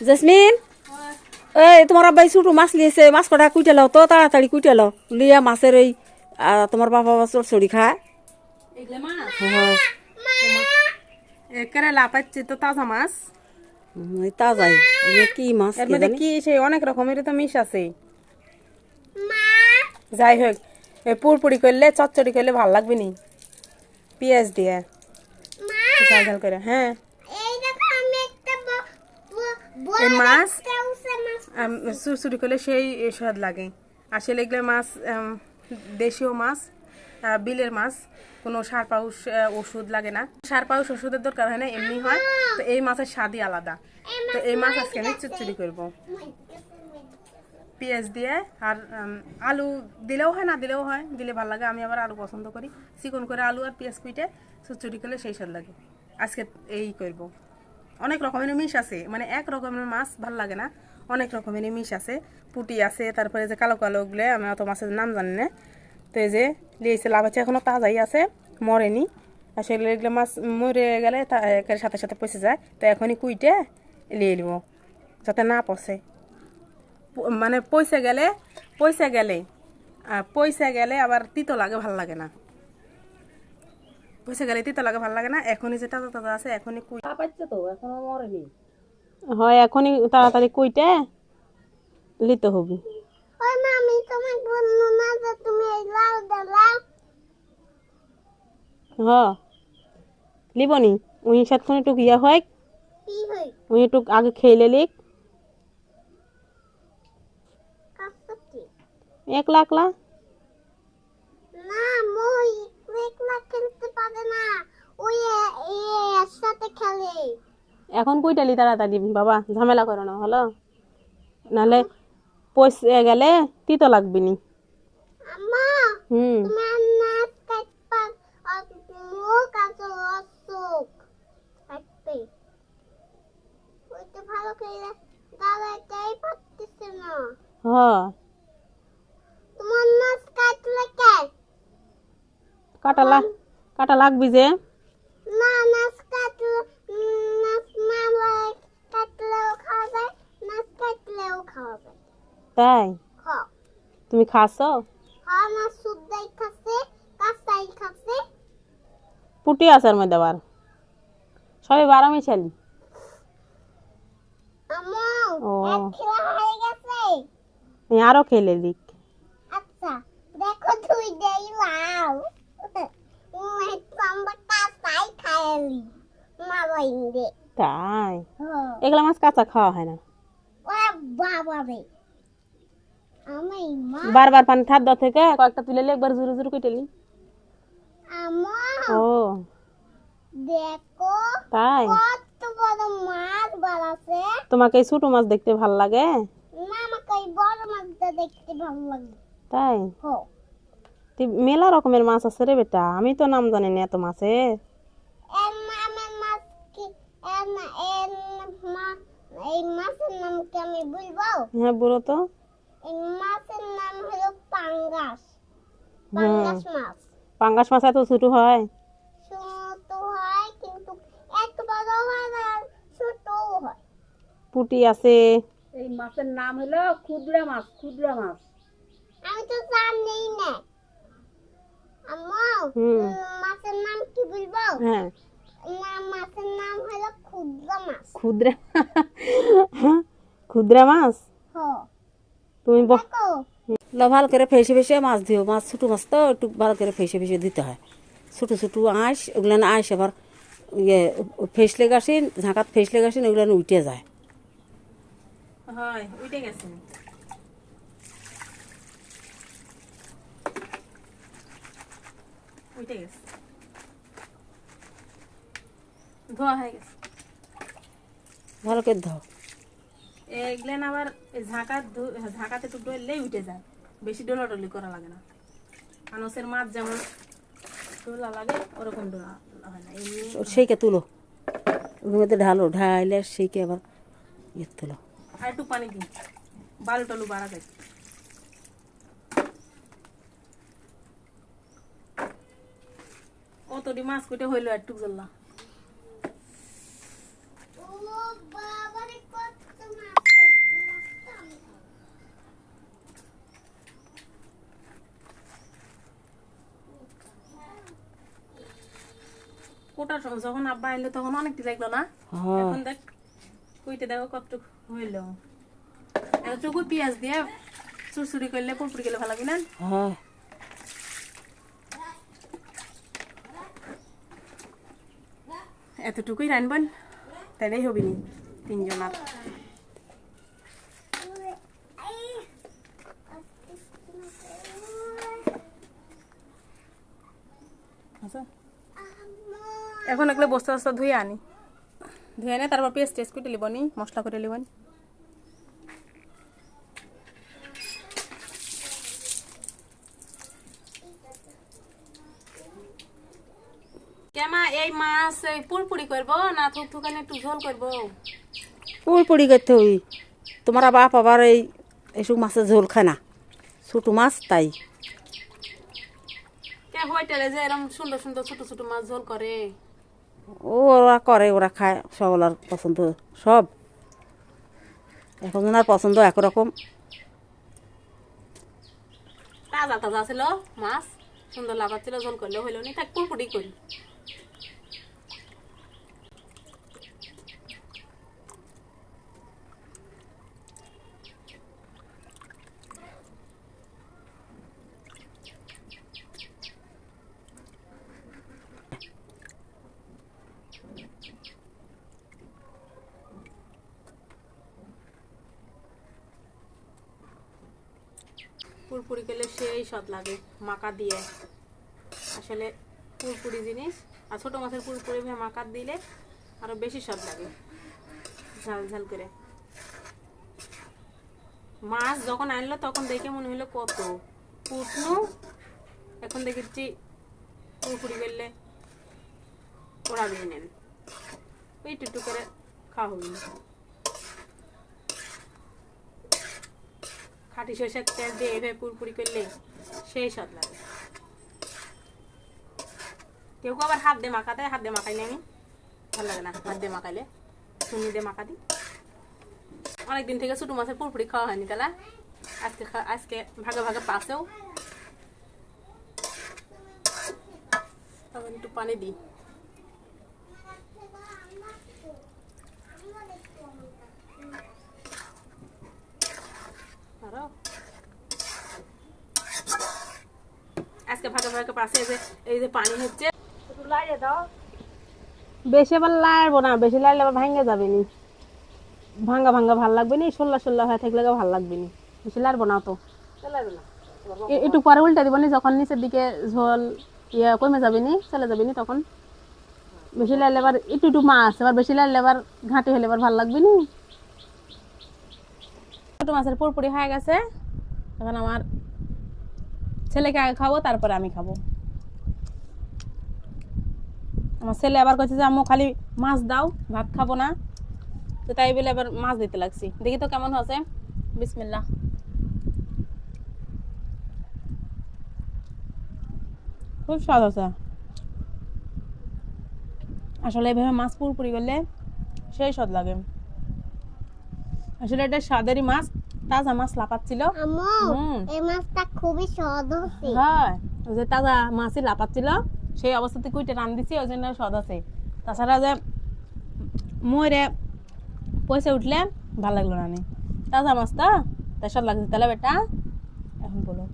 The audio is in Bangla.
জেসমিন? এই তোমার আব্বাই ছোটো মাছ লিয়েছে মাছ কটা কুইটে লও তো তাড়াতাড়ি কুইটে লও। লিয়া মাছের এই আহ, তোমার বাবা চড়চড়ি খায়। এগুলো মাছ? হয়। একেবারে লাপাচ্ছে তো তাজা মাছ। হুম, এই তাজাই। এই কি মাছ এর কে মধ্যে জানি? কি সেই অনেক রকমের তো মিশ আছে। যাই হোক এ পুরপুরি করলে চচ্চড়ি করলে ভালো লাগবে নি? পেঁয়াজ দিয়ে। ঝাল ঝাল করে হ্যাঁ এই দেখো আমি একটা ব- ব- বড় এই মাছ চুরচুরি করলে সেই স্বাদ লাগে আসলে এগুলো মাছ দেশীয় মাছ বিলের মাছ কোনো সার পাউস ওষুধ লাগে না সার পাউস ওষুধের দরকার হয় না এমনি হয় তো এই মাছের স্বাদই আলাদা তো এই মাছ আজকে আমি চুরচুরি করব পেঁয়াজ দিয়ে আর আলু দিলেও হয় না দিলেও হয় দিলে ভালো লাগে আমি আবার আলু পছন্দ করি চিকন করে আলু আর পেঁয়াজ কুইটে চুচুরি করলে সেই স্বাদ লাগে আজকে এই করব অনেক রকমের মিশ আছে। মানে এক রকমের মাছ ভালো লাগে না, অনেক রকমের মিশ আছে। পুটি আছে, তারপরে যে কালো কালো ওগুলো, আমি অত মাছের নাম জানি না। তো এই যে লিয়েছে, লাভ আছে এখনও তাজাই আছে, মরেনি। আসলে এগুলো মাছ মরে গেলে তা সাথে সাথে পচে যায়। তো এখনই কুইটে লিয়ে নিব, যাতে না পচে। মানে পয়সা গেলে পয়সা গেলে পয়সা গেলে আবার তিতো লাগে, ভালো লাগে না। পয়সা গেলে তিতো লাগে ভালো লাগে না। এখনই যে তাজা তাজা আছে এখনই কুই পাচ্ছে তো এখনও মরেনি। হয় এখনই তাড়াতাড়ি কুইটে লিতে হবে। ওই মামি তোমাকে বলল না যে তুমি এই লাল দাও হ। লিবনি উনি সাতক্ষণ একটু ইয়া হয়। উনি একটু আগে খেয়ে লিক এক লাখলা না মই একলা খেলতে পারে না। ওই এর সাথে খেলে। এখন কুইটালি তাড়াতাড়ি? বাবা ঝামেলা করো না হলো? নাহলে পয়সা গেলে তিতো লাগবে নি। আম্মা হুম। আর মুখ আছে অসুখ কাটতে ওইটা ভালো করে দাঁড়াইতেই পারতেছে না হ তোমার নাচ কাটলে কে কাটা লাগ কাটা লাগবি যে। তাই? তুমি খাসো? পুটি আছে ওর মধ্যে আবার। সবই বারো মিশালি আমার ও। খেলা গেছে। এই আরও খেলে দিক আচ্ছা দেখো তুই দেই লাও আমরা কাঁচাই খাইলি মা বাইন্দে তাই হ্যাঁ এগুলা মাছ কাঁচা খাওয়া হয় না ওরে বাবা রে আমি মা বারবার পানি ঠার দেওয়া থেকে কয়েকটা তুলে নিয়ে একবার জোরে জোরে কেটেলি আমার ও দেখো তাই কত বড় মাছ বাড়াছে তোমাকে এই ছোট মাছ দেখতে ভালো লাগে না আমাকে এই বড় মাছটা দেখতে ভালো লাগে তাই হো তুই মেলা রকমের মাছ আছে রে বেটা আমি তো নাম জানি না এত মাছে এর নামের মাছ কি এর না এর মা এই মাছের নাম কি আমি বলব? হ্যাঁ বলো তো। এই মাছের নাম হলো পাঙ্গাস। পাঙ্গাস মাছ। পাঙ্গাস মাছ এত ছোট হয়? ছোট হয় কিন্তু এত বড় হয় না ছোটও হয়। পুটি আছে। এই মাছের নাম হলো ক্ষুদ্রা মাছ ক্ষুদ্রা মাছ। আমি তো জানি না। আম্মু হুম। মাছের নাম কি বলব? হ্যাঁ। না মাছের নাম হলো ক্ষুদ্র মাছ। ক্ষুদ্রা ক্ষুদ্রা মাছ? তুমি ব- দেখো। ভালো করে ফেসে ফেসে মাছ দিও। মাছ ছোটো মাছ তো একটু ভালো করে ফেসে ফেসে দিতে হয়। ছোটো ছোটো আঁশ ওগুলো না আঁশ আবার ইয়ে ফেসলে গাছিন ঝাঁকাত ফেসলে গাছিন ওগুলো উঠে যায়। হয় উঠে গেছে। উঠে গেছে। ধোয়া হয়ে গেছে। ভালো করে দাও এগুলেন আবার ঝাঁকা ঝাঁকাতে একটু ডললেই উঠে যায়। বেশি ডলাডলি করা লাগে না। আনসের মাছ যেমন ডোলা লাগে ওরকম ডোলা হয় না। সেইকে তুলো। ওর মধ্যে ঢালো ঢাইলে সেইকে আবার ইয়ে তুলো। আর একটু পানি দিন বালু টালু বাড়া যায়। অতটি মাছ কুটে হইল একটু জ্বললা ও বাবা রে কত সময় যখন আব্বা আইলো তখন অনেকটি লাগল না? হ্যাঁ। এখন দেখ কুইতে দেখো কতটুকু হইল। এতটুকু পেঁয়াজ দিয়ে চুরচুরি করলে পুরপুরি গেলে ভালো লাগবে না? হ্যাঁ। এতটুকুই রানবেন তাইলেই হবি নি এখন এগুলো বস্তা বস্তা ধুয়ে আনি। ধুয়ে এনে তারপর পেস্ট টেস্ট করে লিবনি মশলা করে লিবন। কেমা এই মাছ পুরপুরি করব না থুক একটু ঝোল করব? পুরি পুরি করতে হই। তোমার বাপ আবার এই এসব মাছের ঝোল খায় না। ছোটো মাছ তাই। হোটেলে যে এরকম সুন্দর সুন্দর ছোট ছোট মাছ ঝোল করে। ওরা করে, ওরা খায় সবলার পছন্দ, সব। এখন আর পছন্দ একরকম। তাজা তাজা ছিল, মাছ, সুন্দর লাগাচ্ছিল, জল করলে হইল নি, থাক, পুরপুরি করি। পুরপুরি করলে সেই স্বাদ লাগে, মাকা দিয়ে। আসলে পুরপুরি জিনিস, আর ছোটো মাছের পুরপুরি মাকা দিলে আরও বেশি স্বাদ লাগে, ঝাল ঝাল করে। মাছ যখন আনলো তখন দেখে মনে হলো কত পুটনু এখন দেখেছি পুরপুরি করলে ওরা দিয়ে নেন। ওই টুটু করে খাওয়া হবে। খাটি সরষের তেল দিয়ে এভাবে পুরপুরি করলে সেই স্বাদ লাগে। কেউ আবার হাত দিয়ে মাখা হাত দিয়ে মাখাই আমি। ভালো লাগে না হাত দিয়ে মাখাইলে। সুনি দিয়ে মাখা দিই। অনেকদিন থেকে ছোটো মাছের পুরপুরি খাওয়া হয়নি তাহলে। আজকে আজকে ভাগে ভাগে পাশেও তখন একটু পানি দিই। বেশি আবার বেশি আবার যাবে নি। ভাঙ্গা ভাঙ্গা ভালো লাগবে নি সোল্লা সোল্লা হয়ে থাকলে ভালো লাগবে নি। বেশি তো। একটু পরে উল্টা দিব নি, যখন নিচের দিকে ঝোল ইয়ে কমে যাবে নি, চলে যাবে নি তখন। বেশি লাড়লে এবার একটু একটু মাছ, এবার বেশি লাড়লে এবার ঘাঁটি হলে এবার ভালো লাগবে নি। ছোট মাছের পুরপুরি হয়ে গেছে। এখন আমার ছেলেকে আগে খাব, তারপরে আমি খাব। আমার ছেলে আবার কইছে যে, আম্মু, খালি মাছ দাও, ভাত খাব না। তো তাই বলে আবার মাছ দিতে লাগছি। দেখি তো কেমন হচ্ছে বিসমিল্লা খুব স্বাদ আছে আসলে এভাবে মাছ পুরপুরি করলে সেই স্বাদ লাগে। আসলে এটা সাদারি মাছ তাজা মাছ লাপাচ্ছিল এই মাছটা খুবই স্বাদ হ্যাঁ ওই যে তাজা মাছই লাপাচ্ছিল সেই অবস্থাতে কুইটা রান দিছি ওই জন্য সদ আছে। তাছাড়া যে মরে পয়সা উঠলে ভালো লাগল না। তাজা মাছটা তা স্বাদ লাগছে। তাহলে বেটা এখন বলো।